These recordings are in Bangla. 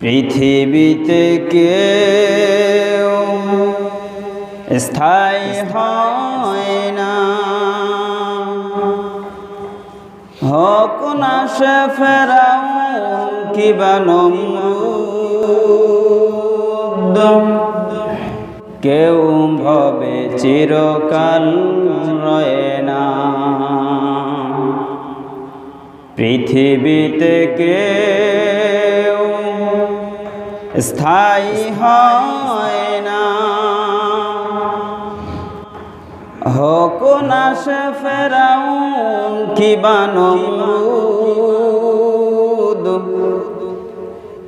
পৃথিবীতে কেউ স্থায়ী হয় না। হোক না সে ফেরাও কিবা কেউ ভবে চিরকাল রয়ে না। পৃথিবীতে কেউ স্থায়ী হয় না। হোক না সে ফেরাউন নমরুদ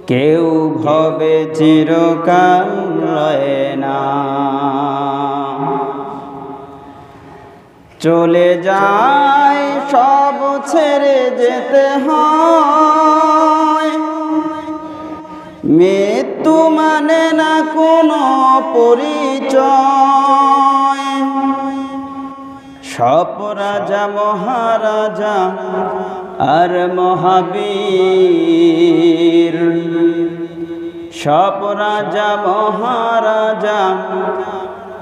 কেউ ভবে চিরকাল না। চলে যায় সব ছেড়ে যেতে হয়। মৃত্যু মানে না কোনো পরিচয়। সব রাজা, মহারাজা আর মহাবীর। সব রাজা, মহারাজা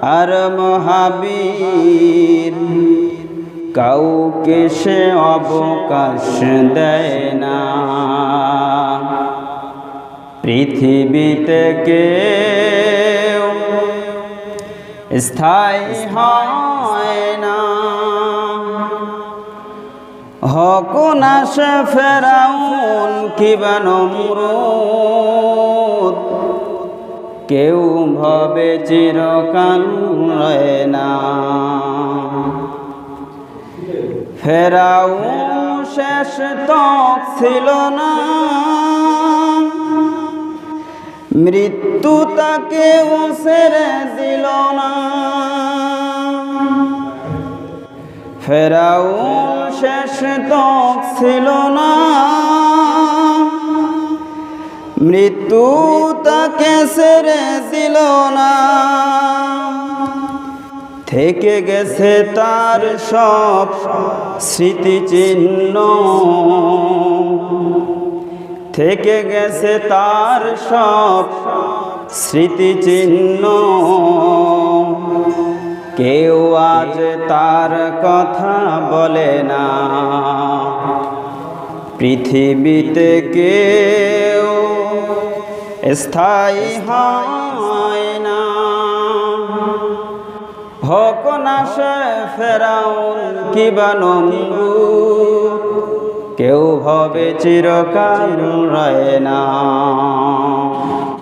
আর মহাবীর। কাউকে সে অবকাশ দেয় না। পৃথিবীতে কেউ স্থায়ী হয় না। হক না সে ফেরাউন কিবা নমরুদ। কেউ ভবে চিরকাল রয়ে না। ফেরাও শেষ তক ছিল না। মৃত্যু তাকে ছেড়ে দিল না। ফেরাও শেষ তক ছিল না। মৃত্যু তাকে ছেড়ে দিল না। থেকে গেছে তার সব স্মৃতিচিহ্ন। থেকে গেছে তার সব স্মৃতিচিহ্ন। কেউ আজ তার কথা বলে না। পৃথিবীতে কেউ স্থায়ী হয় না। হোক না সে ফেরাউন কিবা নমরুদ কেউ ভবে চিরকাল রয়ে না।